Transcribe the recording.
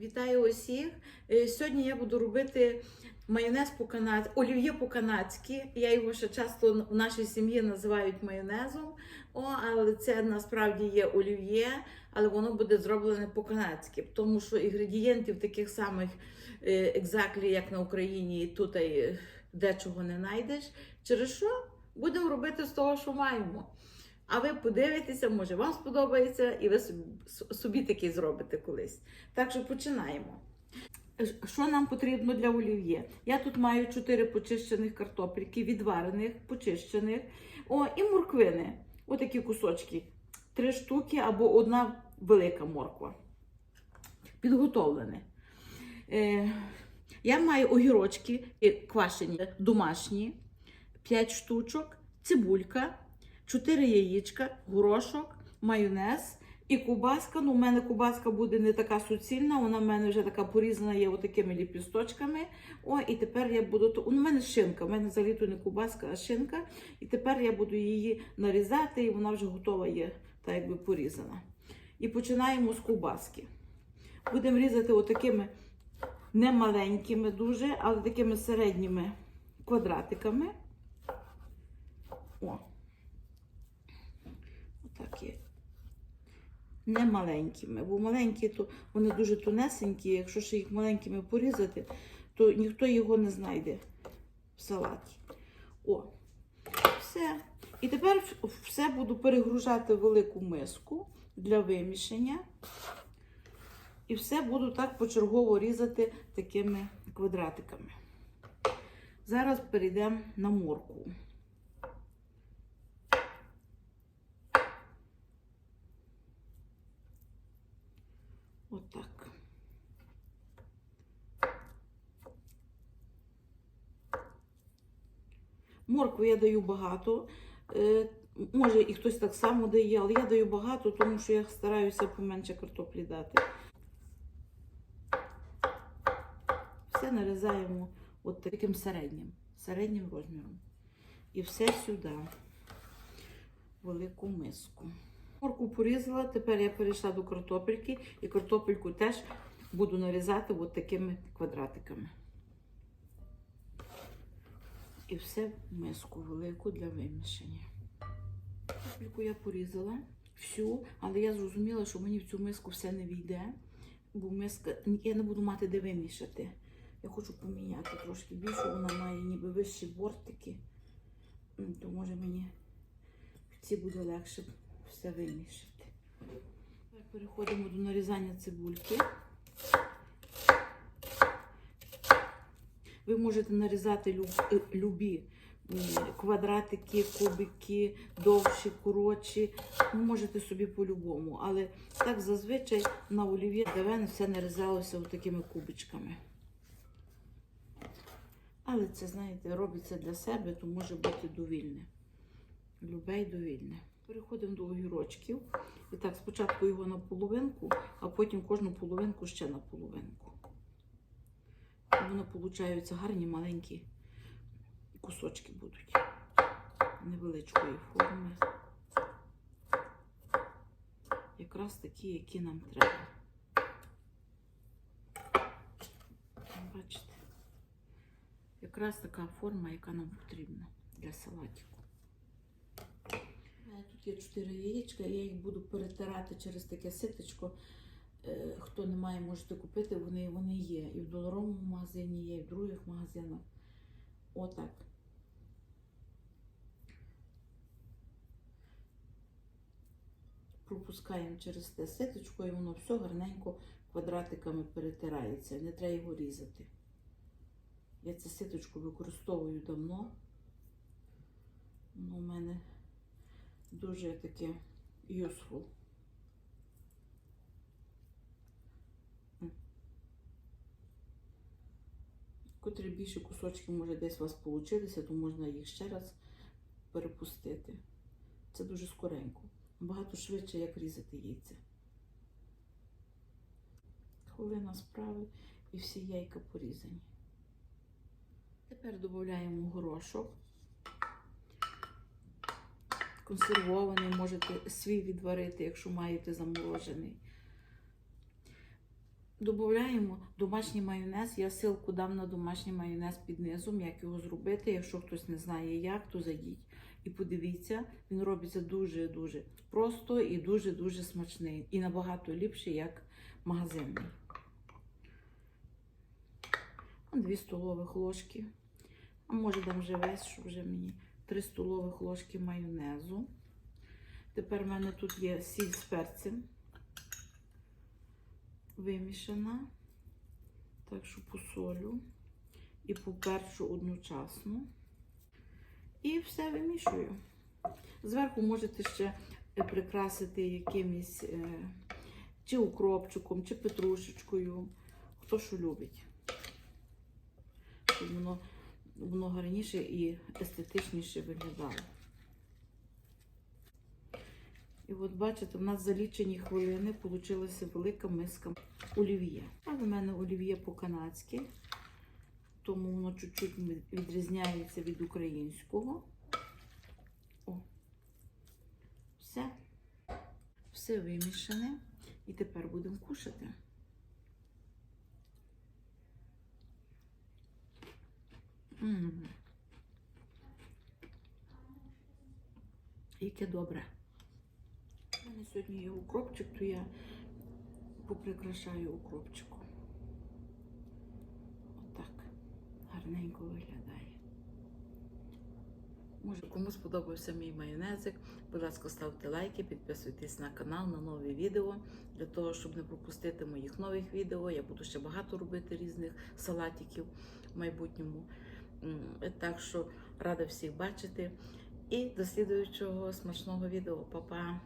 Вітаю усіх! Е, Сьогодні я буду робити майонез по канадськи олів'є по-канадськи. Я його ще часто в нашій сім'ї називають майонезом. О, але це насправді є олів'є, але воно буде зроблене по-канадськи, тому що інгредієнтів таких самих екзаклі, як на Україні, і тут е, дечого не знайдеш. Через що будемо робити з того, що маємо. А ви подивитеся, може вам сподобається, і ви собі, собі таки зробите колись. Так що починаємо. Що нам потрібно для олів'є? Я тут маю 4 почищених картопельки, відварених, почищених. О, і морквини. Отакі кусочки. Три штуки або одна велика морква. Підготовлене. Е, я маю огірочки е, квашені, домашні, 5 штучок, цибулька. 4 яєчка, горошок, майонез і кубаска. Ну, у мене кубаска буде не така суцільна, вона в мене вже така порізана є отакими ліпісточками. О, і тепер я буду. У мене шинка, у мене взагалі не кубаска, а шинка. І тепер я буду її нарізати, і вона вже готова є, так якби порізана. І починаємо з кубаски. Будемо різати отакими не маленькими дуже, але такими середніми квадратиками. О. Отак є. Не маленькими, бо маленькі, то вони дуже тонесенькі. Якщо ще їх маленькими порізати, то ніхто його не знайде в салаті. О, все. І тепер все буду перегружати в велику миску для вимішання. І все буду так почергово різати такими квадратиками. Зараз перейдемо на моркву. Отак. Моркви я даю багато. Е, Може і хтось так само дає, але я даю багато, тому що я стараюся поменше картоплі дати. Все нарізаємо от таким середнім, середнім розміром. І все сюди, велику миску. Морку порізала, тепер я перейшла до картопельки, і картопельку теж буду нарізати от такими квадратиками. І все в миску велику для вимішання. Картопельку я порізала всю, але я зрозуміла, що мені в цю миску все не війде, бо миска, я не буду мати де вимішати. Я хочу поміняти трошки більше, вона має ніби вищі бортики, то може мені в ці буде легше все вимішати. Переходимо до нарізання цибульки. Ви можете нарізати е, любі квадратики, кубики, довші, коротші. Ви можете собі по-любому. Але так зазвичай на олів'є девен все нарізалося такими кубичками. Але це, знаєте, робиться для себе, то може бути довільне. Любе й довільне. Переходимо до огірочків. І так, спочатку його на половинку, а потім кожну половинку ще на половинку. Воно получаються гарні маленькі кусочки будуть невеличкої форми. Якраз такі, які нам треба. Бачите? Якраз така форма, яка нам потрібна для салатику. Тут є 4 яєчка, я їх буду перетирати через таке ситочко. Е, Хто не має, можете купити, вони, вони є. І в доларовому магазині є, і в других магазинах. Отак. Пропускаємо через те ситочко, і воно все гарненько квадратиками перетирається. Не треба його різати. Я це ситочку використовую давно. Воно у мене дуже таке useful. Котрі більше кусочки, може, десь у вас получилися, то можна їх ще раз перепустити. Це дуже скоренько. Набагато швидше, як різати яйця. Хвилина справи і всі яйка порізані. Тепер додаємо горошок. Консервований, можете свій відварити, якщо маєте заморожений. Додаємо домашній майонез. Я ссылку дам на домашній майонез під низом, як його зробити. Якщо хтось не знає як, то зайдіть і подивіться. Він робиться дуже-дуже просто і дуже-дуже смачний. І набагато ліпший, як магазинний. Дві столових ложки. А може дам вже весь, що вже мені 3 столових ложки майонезу. Тепер в мене тут є сіль з перцем вимішана. Так що посолю і поперчу одночасно. І все вимішую. Зверху можете ще е, прикрасити якимось е, чи укропчиком, чи петрушечкою, хто що любить. Щоб воно, воно гарніше і естетичніше виглядало. І от бачите, в нас за лічені хвилини вийшла велика миска олів'є. А в мене олів'є по-канадськи, тому воно чуть-чуть відрізняється від українського. О, все. Все вимішане. І тепер будемо кушати. М. Яке добре. Сьогодні є укропчик, то я поприкрашаю укропчиком. Отак. Гарненько виглядає. Може, кому сподобався мій майонезик, будь ласка, ставте лайки, підписуйтесь на канал на нові відео. Для того, щоб не пропустити моїх нових відео. Я буду ще багато робити різних салатиків в майбутньому. Так що рада всіх бачити. І до слідуючого смачного відео. Па-па!